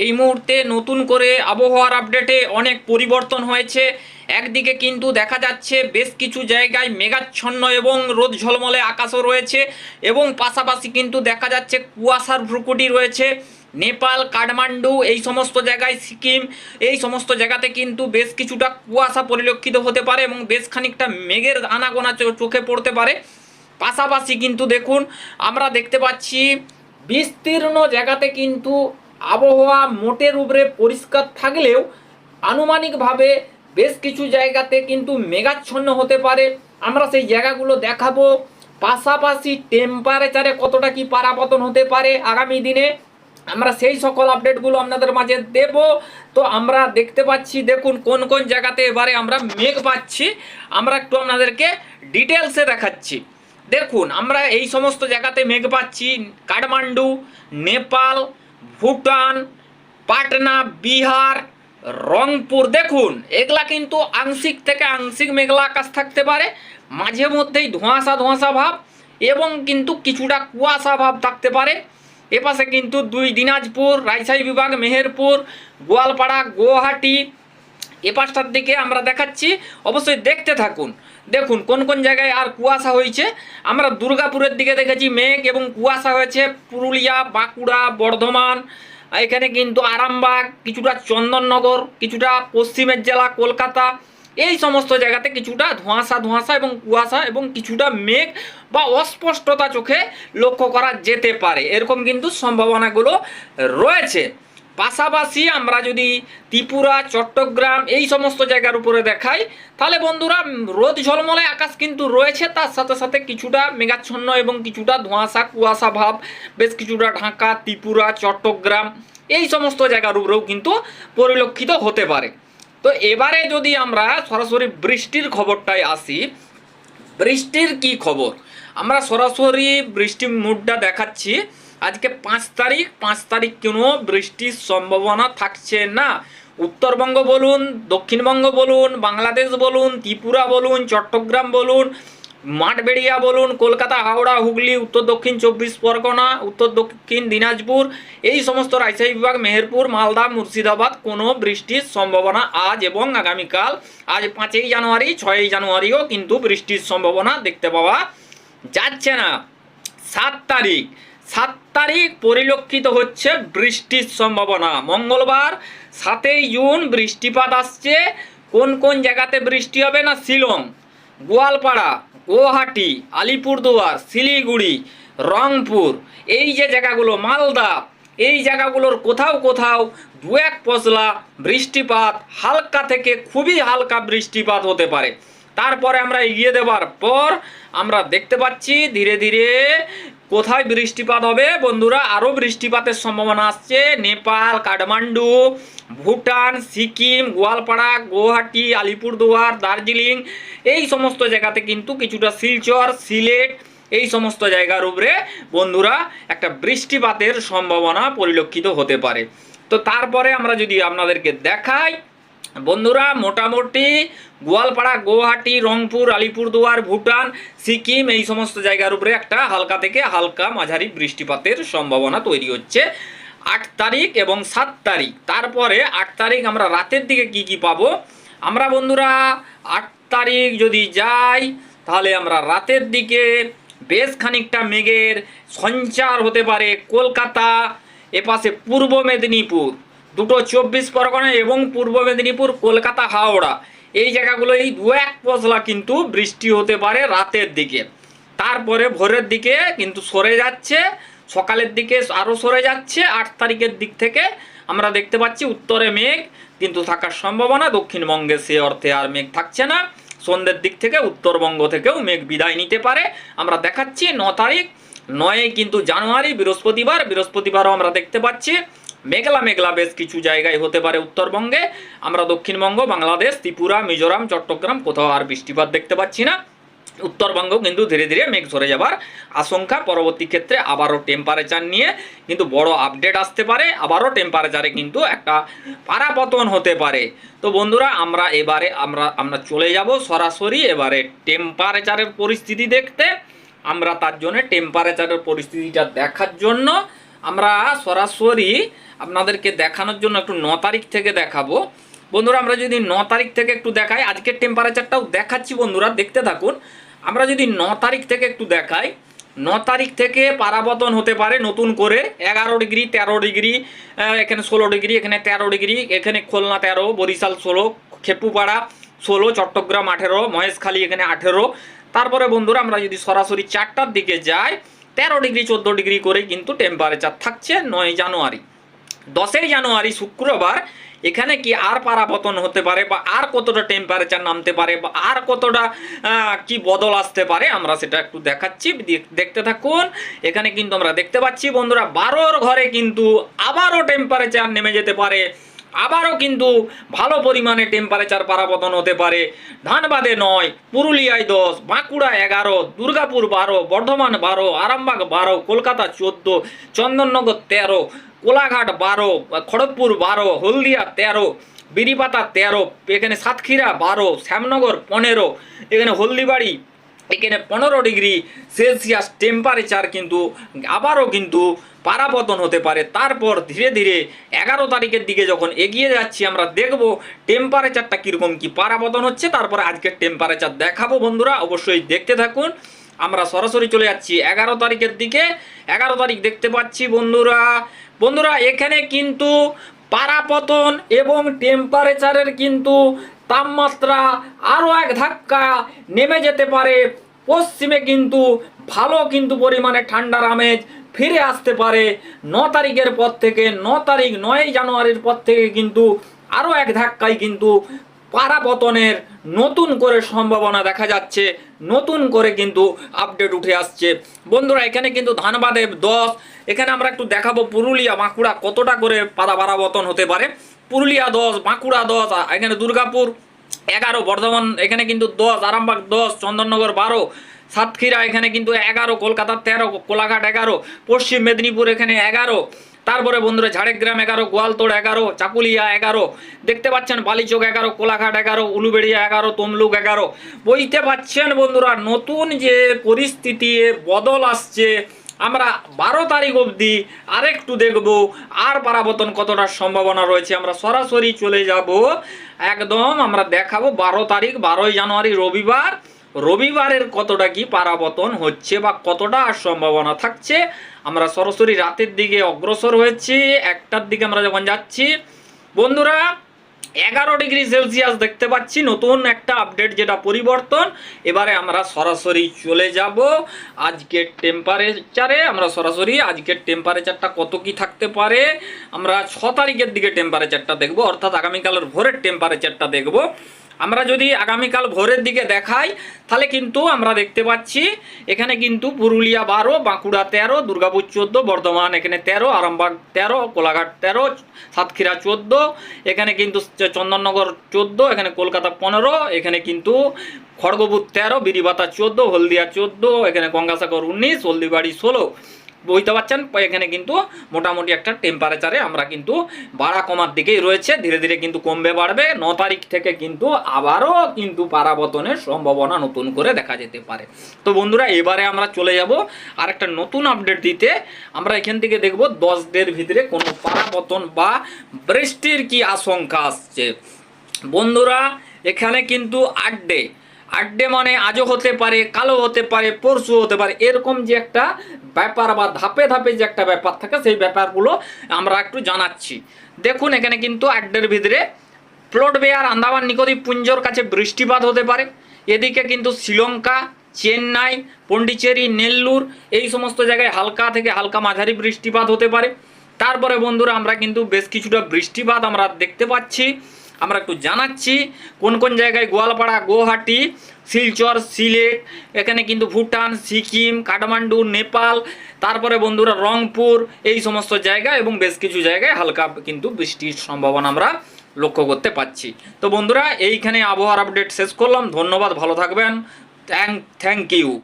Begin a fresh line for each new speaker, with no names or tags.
এই মুহূর্তে নতুন করে আবহাওয়ার আপডেটে অনেক পরিবর্তন হয়েছে। একদিকে কিন্তু দেখা যাচ্ছে বেশ কিছু জায়গায় মেঘাচ্ছন্ন এবং রোদ ঝলমলে আকাশও রয়েছে এবং পাশাপাশি কিন্তু দেখা যাচ্ছে কুয়াশার ভ্রুকুটি রয়েছে। নেপাল, কাঠমান্ডু, এই সমস্ত জায়গায় সিকিম, এই সমস্ত জায়গাতে কিন্তু বেশ কিছুটা কুয়াশা পরিলক্ষিত হতে পারে এবং বেশ খানিকটা মেঘের আনাগোনা চোখে পড়তে পারে। পাশাপাশি কিন্তু দেখুন, আমরা দেখতে পাচ্ছি বিস্তীর্ণ জায়গাতে কিন্তু আবহাওয়া মোটের উপরে পরিষ্কার থাকলেও আনুমানিকভাবে বেশ কিছু জায়গাতে কিন্তু মেঘাচ্ছন্ন হতে পারে। আমরা সেই জায়গাগুলো দেখাবো। পাশাপাশি টেম্পারেচারে কতটা কি পারাপতন হতে পারে আগামী দিনে, আমরা সেই সকল আপডেটগুলো আপনাদের মাঝে দেব। তো আমরা দেখতে পাচ্ছি, দেখুন কোন কোন জায়গাতে এবারে আমরা মেঘ পাচ্ছি। আমরা একটু আপনাদেরকে ডিটেলসে দেখাচ্ছি। দেখুন, আমরা এই সমস্ত জায়গাতে মেঘ পাচ্ছি। কাঠমান্ডু, নেপাল ভুটান, পাটনা, বিহার, রংপুর, দেখুন, এগুলা কিন্তু আংশিক থেকে আংশিক মেঘলা আকাশ থাকতে পারে, মাঝে মধ্যেই ধোঁয়াশা ধোঁয়াশা ভাব এবং কিন্তু কিছুটা কুয়াশা ভাব থাকতে পারে। এপাশে কিন্তু দুই দিনাজপুর, রাজশাহী বিভাগ, মেহেরপুর, গোয়ালপাড়া, গুয়াহাটি এ পাশটার দিকে আমরা দেখাচ্ছি, অবশ্যই দেখতে থাকুন। দেখুন, কোন কোন জায়গায় আর কুয়াশা হয়েছে। আমরা দুর্গাপুরের দিকে দেখেছি মেঘ এবং কুয়াশা হয়েছে পুরুলিয়া, বাঁকুড়া, বর্ধমান, এখানে কিন্তু আরামবাগ, কিছুটা চন্দননগর, কিছুটা পশ্চিমের জেলা কলকাতা, এই সমস্ত জায়গাতে কিছুটা ধোঁয়াশা ধোঁয়াশা এবং কুয়াশা এবং কিছুটা মেঘ বা অস্পষ্টতা চোখে লক্ষ্য করা যেতে পারে। এরকম কিন্তু সম্ভাবনাগুলো রয়েছে। পাশাপাশি আমরা যদি ত্রিপুরা, চট্টগ্রাম এই সমস্ত জায়গার উপরে দেখাই, তাহলে বন্ধুরা রোদ ঝলমলে, আকাশ কিন্তু রয়েছে, তার সাথে সাথে কিছুটা মেঘাচ্ছন্ন এবং কিছুটা ধোঁয়াশা, কুয়াশা ভাব, বেশ কিছুটা ঢাকা, ত্রিপুরা, চট্টগ্রাম এই সমস্ত জায়গার উপরেও কিন্তু পরিলক্ষিত হতে পারে। তো এবারে যদি আমরা সরাসরি বৃষ্টির খবরটায় আসি, বৃষ্টির কি খবর? আমরা সরাসরি বৃষ্টির মুডটা দেখাচ্ছি। আজকে পাঁচ তারিখ পাঁচ তারিখ কোনো বৃষ্টির সম্ভাবনা থাকছে না। উত্তরবঙ্গ বলুন, দক্ষিণবঙ্গ বলুন, বাংলাদেশ বলুন, ত্রিপুরা বলুন, চট্টগ্রাম বলুন, মাঠবেড়িয়া বলুন, কলকাতা, হাওড়া, হুগলি, উত্তর দক্ষিণ চব্বিশ পরগনা, উত্তর দক্ষিণ দিনাজপুর, এই সমস্ত রাজশাহী বিভাগ, মেহেরপুর, মালদা, মুর্শিদাবাদ, কোনো বৃষ্টির সম্ভাবনা আজ এবং আগামীকাল, আজ পাঁচই জানুয়ারি, ছয়ই জানুয়ারিও কিন্তু বৃষ্টির সম্ভাবনা দেখতে পাওয়া যাচ্ছে না। সাত তারিখ সাত তারিখ পরিলক্ষিত হচ্ছে বৃষ্টির সম্ভাবনা। মঙ্গলবার সাতই জুন বৃষ্টিপাত আসছে। কোন কোন জায়গাতে বৃষ্টি হবে না শিলং, গোয়ালপাড়া, গুয়াহাটি, আলিপুরদুয়ার, শিলিগুড়ি, রংপুর, এই যে জায়গাগুলো, মালদা, এই জায়গাগুলোর কোথাও কোথাও দু এক পশলা বৃষ্টিপাত, হালকা থেকে খুবই হালকা বৃষ্টিপাত হতে পারে। তারপরে আমরা এগিয়ে দেওয়ার পর আমরা দেখতে পাচ্ছি ধীরে ধীরে কোথায় বৃষ্টিপাত হবে? বন্ধুরা আরও বৃষ্টিপাতের সম্ভাবনা আসছে। নেপাল, কাঠমান্ডু, ভুটান, সিকিম, গোয়ালপাড়া, গুয়াহাটি, আলিপুরদুয়ার, দার্জিলিং, এই সমস্ত জায়গাতে কিন্তু কিছুটা শিলচর, সিলেট, এই সমস্ত জায়গার উপরে, বন্ধুরা, একটা বৃষ্টিপাতের সম্ভাবনা পরিলক্ষিত হতে পারে। তো তারপরে আমরা যদি আপনাদেরকে দেখাই বন্ধুরা, মোটামুটি গোয়ালপাড়া, গুয়াহাটি, রংপুর, আলিপুরদুয়ার, ভুটান, সিকিম এই সমস্ত জায়গার উপরে একটা হালকা থেকে হালকা মাঝারি বৃষ্টিপাতের সম্ভাবনা তৈরি হচ্ছে। আট তারিখ এবং সাত তারিখ। তারপরে আট তারিখ আমরা রাতের দিকে কি কি পাবো? আমরা বন্ধুরা, আট তারিখ যদি যাই, তাহলে আমরা রাতের দিকে বেশ খানিকটা মেঘের সঞ্চার হতে পারে কলকাতা, এপাশে পূর্ব মেদিনীপুর। দুটো চব্বিশ পরগনা এবং পূর্ব মেদিনীপুর, কলকাতা, হাওড়া। এই জায়গাগুলো এই দু এক পশলা কিন্তু বৃষ্টি হতে পারে রাতের দিকে। তারপরে ভোরের দিকে কিন্তু সরে যাচ্ছে, সকালের দিকে আরও সরে যাচ্ছে। আট তারিখের দিক থেকে আমরা দেখতে পাচ্ছি উত্তরে মেঘ কিন্তু থাকার সম্ভাবনা দক্ষিণবঙ্গে সে অর্থে আর মেঘ থাকছে না। সন্ধ্যের দিক থেকে উত্তরবঙ্গ থেকেও মেঘ বিদায় নিতে পারে। আমরা দেখাচ্ছি ন তারিখ নয় কিন্তু জানুয়ারি, বৃহস্পতিবার, বৃহস্পতিবারও আমরা দেখতে পাচ্ছি। মেঘলা মেঘলা বেশ কিছু জায়গায় হতে পারে উত্তরবঙ্গে। আমরা দক্ষিণবঙ্গ, বাংলাদেশ, ত্রিপুরা, মিজোরাম, চট্টগ্রাম কোথাও আর বৃষ্টিপাত দেখতে পাচ্ছি না। উত্তরবঙ্গ কিন্তু ধীরে ধীরে মেঘ সরে যাবার আশঙ্কা। পরবর্তী ক্ষেত্রে আবারও টেম্পারেচার নিয়ে কিন্তু বড় আপডেট আসতে পারে। আবারও টেম্পারেচারে কিন্তু একটা পারাপতন হতে পারে। তো বন্ধুরা, আমরা এবারে আমরা আমরা চলে যাব সরাসরি এবারে টেম্পারেচারের পরিস্থিতি দেখতে। আমরা তার জন্য টেম্পারেচারের পরিস্থিতিটা দেখার জন্য আমরা সরাসরি আপনাদেরকে দেখানোর জন্য একটু ন তারিখ থেকে দেখাবো। বন্ধুরা, আমরা যদি ন তারিখ থেকে একটু দেখাই, আজকের টেম্পারেচারটাও দেখাচ্ছি বন্ধুরা, দেখতে থাকুন। আমরা যদি ন তারিখ থেকে একটু দেখাই, ন তারিখ থেকে পারাবতন হতে পারে নতুন করে, এগারো ডিগ্রি, তেরো ডিগ্রি এখানে ষোলো ডিগ্রি, এখানে তেরো ডিগ্রি, এখানে খুলনা তেরো, বরিশাল ষোলো, খেপুপাড়া ষোলো, চট্টগ্রাম আঠেরো, মহেশখালী এখানে আঠেরো। তারপরে বন্ধুরা, আমরা যদি সরাসরি চারটার দিকে যাই তেরো ডিগ্রি, চোদ্দ ডিগ্রি করে কিন্তু টেম্পারেচার থাকছে নয় জানুয়ারি। দশই জানুয়ারি শুক্রবার, এখানে কি আর পারাপতন হতে পারে বা আর কতটা টেম্পারেচার নামতে পারে বা আর কতটা কি বদল আসতে পারে আমরা সেটা একটু দেখাচ্ছি। দেখ- দেখতে থাকুন। এখানে কিন্তু আমরা দেখতে পাচ্ছি বন্ধুরা, বারোর ঘরে কিন্তু আবারও টেম্পারেচার নেমে যেতে পারে। আবারও কিন্তু ভালো পরিমাণে টেম্পারেচার পারাপতন হতে পারে। ধানবাদে নয়, পুরুলিয়ায় দশ, বাঁকুড়া এগারো, দুর্গাপুর বারো, বর্ধমান বারো, আরামবাগ বারো, কলকাতা চোদ্দ, চন্দননগর তেরো, কোলাঘাট বারো, খড়গপুর বারো, হলদিয়া তেরো বিড়িপাতা তেরো, এখানে সাতক্ষীরা বারো, শ্যামনগর পনেরো, এখানে হলদিবাড়ি, এখানে পনেরো ডিগ্রি সেলসিয়াস টেম্পারেচার কিন্তু আবারও কিন্তু পারাপতন হতে পারে। তারপর ধীরে ধীরে এগারো তারিখের দিকে যখন এগিয়ে যাচ্ছি, আমরা দেখব টেম্পারেচারটা কীরকম কি পারাপতন হচ্ছে। তারপরে আজকের টেম্পারেচার দেখাবো বন্ধুরা, অবশ্যই দেখতে থাকুন। আমরা সরাসরি চলে যাচ্ছি এগারো তারিখের দিকে। এগারো তারিখ দেখতে পাচ্ছি বন্ধুরা। বন্ধুরা, এখানে কিন্তু পারাপতন এবং টেম্পারেচারের কিন্তু তাপমাত্রা আরও এক ধাক্কা নেমে যেতে পারে। পশ্চিমে কিন্তু ভালো কিন্তু পরিমাণে ঠান্ডার আমেজ ফিরে আসতে পারে। ন তারিখের পর থেকে, ন তারিখ নয় জানুয়ারির পর থেকে কিন্তু আরও এক ধাক্কায় কিন্তু পারাপতনের নতুন করে সম্ভাবনা দেখা যাচ্ছে। নতুন করে কিন্তু আপডেট উঠে আসছে। বন্ধুরা, এখানে কিন্তু ধানবাদে দশ, এখানে আমরা একটু দেখাবো পুরুলিয়া, বাঁকুড়া কতটা করে পারা পারাবতন হতে পারে। পুরুলিয়া দশ, বাঁকুড়া দশ এখানে দুর্গাপুর এগারো, বর্ধমান এখানে কিন্তু দশ, আরামবাগ দশ, চন্দননগর বারো সাতক্ষীরা এখানে কিন্তু এগারো, কলকাতা তেরো, কোলাঘাট এগারো, পশ্চিম মেদিনীপুর এখানে এগারো, তারপরে বন্ধুরা ঝাড়গ্রাম এগারো, গোয়ালতোড় এগারো, চাকুলিয়া এগারো, দেখতে পাচ্ছেন বালিচক এগারো, কোলাঘাট এগারো, উলুবেড়িয়া এগারো, তমলুক এগারো। বইতে পাচ্ছেন বন্ধুরা নতুন যে পরিস্থিতি বদল আসছে, আমরা বারো তারিখ অবধি আরেকটু দেখব, আর পারাবতন কতটা সম্ভাবনা রয়েছে, আমরা সরাসরি চলে যাব, একদম আমরা দেখাবো বারো তারিখ, বারোই জানুয়ারি রবিবার। রবিবারের কতটা কি পারাবতন হচ্ছে বা কতটা সম্ভাবনা থাকছে? আমরা সরাসরি রাতের দিকে অগ্রসর হয়েছি, একটার দিকে আমরা যখন যাচ্ছি, বন্ধুরা, এগারো ডিগ্রি সেলসিয়াস দেখতে পাচ্ছি, নতুন একটা আপডেট যেটা পরিবর্তন। এবারে আমরা সরাসরি চলে যাব। আজকের টেম্পারেচারে আমরা সরাসরি আজকের টেম্পারেচারটা কত কি থাকতে পারে? আমরা ছ তারিখের দিকে টেম্পারেচারটা দেখব, অর্থাৎ আগামীকালের ভোরের টেম্পারেচারটা দেখব। আমরা যদি আগামীকাল ভোরের দিকে দেখাই, তাহলে কিন্তু আমরা দেখতে পাচ্ছি, এখানে কিন্তু পুরুলিয়া বারো, বাঁকুড়া তেরো, দুর্গাপুর চোদ্দ, বর্ধমান এখানে তেরো, আরামবাগ তেরো, কোলাঘাট তেরো, সাতক্ষীরা চোদ্দ, এখানে কিন্তু চন্দননগর চোদ্দ, এখানে কলকাতা পনেরো, এখানে কিন্তু খড়গপুর তেরো, বিরিবাতা চোদ্দ, হলদিয়া চোদ্দ, এখানে গঙ্গাসাগর উনিশ, হলদিবাড়ি ষোলো। বুঝতে পারছেন এখানে কিন্তু মোটামুটি একটা টেম্পারেচারে আমরা কিন্তু বাড়া কমার দিকেই রয়েছে। ধীরে ধীরে কিন্তু কমবে, বাড়বে। ন তারিখ থেকে কিন্তু আবারও কিন্তু পারাবতনের সম্ভাবনা নতুন করে দেখা যেতে পারে। তো বন্ধুরা, এবারে আমরা চলে যাব আর একটা নতুন আপডেট দিতে। আমরা এখান থেকে দেখব দশদের ভিতরে কোনো পারাবতন বা বৃষ্টির কি আশঙ্কা আসছে। বন্ধুরা, এখানে কিন্তু আট ডে আট ডে মানে আজও হতে পারে কালো হতে পারে পরশু হতে পারে। এরকম যে একটা ব্যাপার বা ধাপে ধাপে যে একটা ব্যাপার থাকে, সেই ব্যাপারগুলো আমরা একটু জানাচ্ছি। দেখুন, এখানে কিন্তু আট ডের ভিতরে প্লট বেয়ার, আন্দামান নিকোদ্বীপ পুঞ্জর কাছে বৃষ্টিপাত হতে পারে। এদিকে কিন্তু শ্রীলঙ্কা, চেন্নাই, পন্ডিচেরি, নেল্লুর, এই সমস্ত জায়গায় হালকা থেকে হালকা মাঝারি বৃষ্টিপাত হতে পারে। তারপরে বন্ধুরা, আমরা কিন্তু বেশ কিছুটা বৃষ্টিপাত আমরা দেখতে পাচ্ছি। আমরা একটু জানাচ্ছি কোন কোন জায়গায় গোয়ালপাড়া, গুয়াহাটি, শিলচর, সিলেট, এখানে কিন্তু ভুটান, সিকিম, কাঠমান্ডু, নেপাল, তারপরে বন্ধুরা রংপুর, এই সমস্ত জায়গা এবং বেশ কিছু জায়গায় হালকা কিন্তু বৃষ্টির সম্ভাবনা আমরা লক্ষ্য করতে পাচ্ছি। তো বন্ধুরা, এইখানে আবহাওয়ার আপডেট শেষ করলাম। ধন্যবাদ, ভালো থাকবেন। Thank thank you.